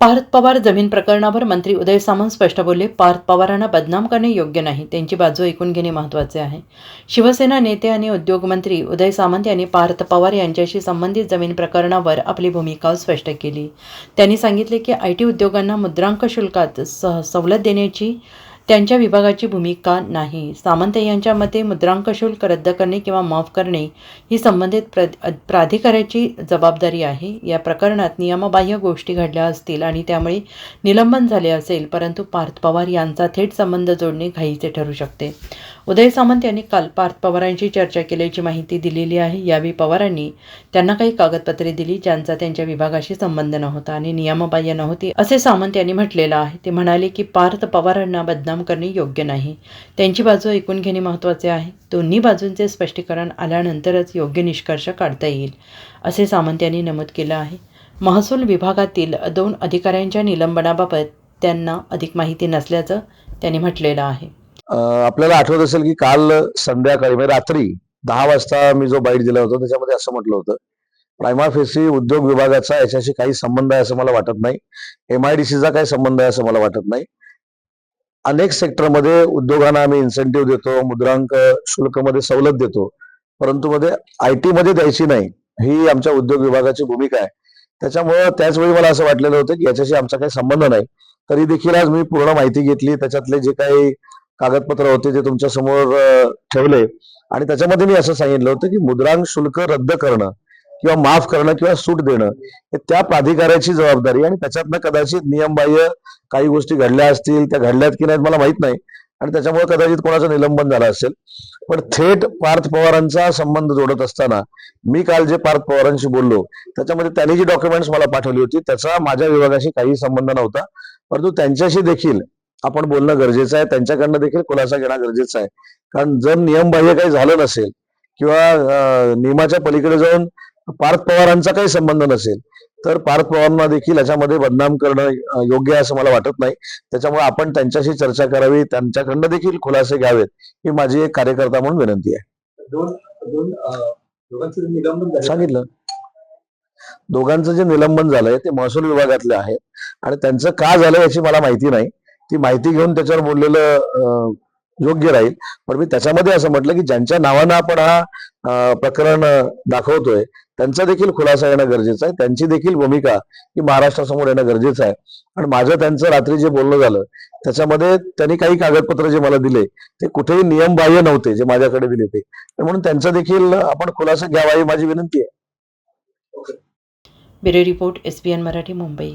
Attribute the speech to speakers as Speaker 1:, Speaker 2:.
Speaker 1: पार्थ पवार जमीन प्रकरणावर मंत्री उदय सामंत स्पष्ट बोलले पार्थ पवारांना बदनाम करणे योग्य नाही त्यांची बाजू ऐकून घेणे महत्त्वाचे आहे. शिवसेना नेते आणि उद्योगमंत्री उदय सामंत यांनी पार्थ पवार यांच्याशी संबंधित जमीन प्रकरणावर आपली भूमिका स्पष्ट केली. त्यांनी सांगितले की आय टी उद्योगांना मुद्रांक शुल्कात सह सवलत देण्याची त्यांच्या विभागाची भूमिका नाही. सामंत यांच्या मते मुद्रांक शुल्क रद्द करणे किंवा माफ करणे ही संबंधित प्र प्राधिकाऱ्याची जबाबदारी आहे. या प्रकरणात नियमबाह्य गोष्टी घडल्या असतील आणि त्यामुळे निलंबन झाले असेल परंतु पार्थ पवार यांचा थेट संबंध जोडणे घाईचे ठरू शकते. उदय सामंत यांनी काल पार्थ पवारांशी चर्चा केल्याची माहिती दिलेली आहे. यावेळी पवारांनी त्यांना काही कागदपत्रे दिली ज्यांचा त्यांच्या विभागाशी संबंध नव्हता आणि नियमबाह्य नव्हती असे सामंत यांनी म्हटलेलं आहे. ते म्हणाले की पार्थ पवारांना बदनाम करणे योग्य नाही. त्यांची बाजू ऐकून घेणे महत्त्वाचे आहे. दोन्ही बाजूंचे स्पष्टीकरण आल्यानंतरच योग्य निष्कर्ष काढता येईल असे सामंत यांनी नमूद केलं आहे. महसूल विभागातील दोन अधिकाऱ्यांच्या निलंबनाबाबत त्यांना अधिक माहिती नसल्याचं त्यांनी म्हटलेलं आहे.
Speaker 2: आपल्याला आठवत असेल की काल संध्याकाळी म्हणजे रात्री दहा वाजता मी जो बाईट दिला होता त्याच्यामध्ये असं म्हटलं होतं प्रायमा फेसी उद्योग विभागाचा याच्याशी काही संबंध आहे असं मला वाटत नाही. एम काही संबंध आहे असं मला वाटत नाही. अनेक सेक्टरमध्ये उद्योगांना आम्ही इन्सेंटिव्ह देतो मुद्रांक शुल्कमध्ये सवलत देतो परंतु मध्ये आय टी मध्ये द्यायची नाही. ही आमच्या उद्योग विभागाची भूमिका आहे. त्याच्यामुळं त्याच वेळी मला असं वाटलेलं होतं की याच्याशी आमचा काही संबंध नाही. तरी देखील आज मी पूर्ण माहिती घेतली. त्याच्यातले जे काही कागदपत्र होते ते तुमच्यासमोर ठेवले. आणि त्याच्यामध्ये मी असं सांगितलं होतं की मुद्रांक शुल्क रद्द करणं किंवा माफ करणं किंवा सूट देणं हे त्या प्राधिकाऱ्याची जबाबदारी आणि त्याच्यातनं कदाचित नियमबाह्य काही गोष्टी घडल्या असतील त्या घडल्यात की नाहीत मला माहीत नाही. आणि त्याच्यामुळे कदाचित कोणाचं निलंबन झालं असेल. पण थेट पार्थ पवारांचा संबंध जोडत असताना मी काल जे पार्थ पवारांशी बोललो त्याच्यामध्ये त्यांनी जी डॉक्युमेंट्स मला पाठवली होती त्याचा माझ्या विभागाशी काही संबंध नव्हता. परंतु त्यांच्याशी देखील आपण बोलणं गरजेचं आहे. त्यांच्याकडनं देखील खुलासा घेणं गरजेचं आहे. कारण जर नियमबाह्य काही झालं नसेल किंवा नियमाच्या पलीकडे जाऊन पार्थ पवारांचा काही संबंध नसेल तर पार्थ पवारांना देखील याच्यामध्ये बदनाम करणं योग्य आहे असं मला वाटत नाही. त्याच्यामुळे आपण त्यांच्याशी चर्चा करावी. त्यांच्याकडनं देखील खुलासे घ्यावेत ही माझी एक कार्यकर्ता म्हणून विनंती आहे.
Speaker 3: दोन दोन अं, दोघांचं निलंबन झालं.
Speaker 2: सांगितलं. दोघांचं जे निलंबन झालंय ते महसूल विभागातले आहेत आणि त्यांचं का झालं याची मला माहिती नाही. ती माहिती घेऊन त्याच्यावर बोललेलं योग्य राहील. पण मी त्याच्यामध्ये असं म्हटलं की ज्यांच्या नावानं आपण हा प्रकरण दाखवतोय त्यांचा देखील खुलासा येणं गरजेचं आहे. त्यांची देखील भूमिका ही महाराष्ट्रासमोर येणं गरजेचं आहे. आणि माझं त्यांचं रात्री जे बोलणं झालं त्याच्यामध्ये त्यांनी काही कागदपत्र जे मला दिले ते कुठेही नियमबाह्य नव्हते जे माझ्याकडे दिले ते. तर म्हणून त्यांचा देखील आपण खुलासा घ्यावा ही माझी विनंती आहे.
Speaker 1: Bureau report S Marathi Mumbai.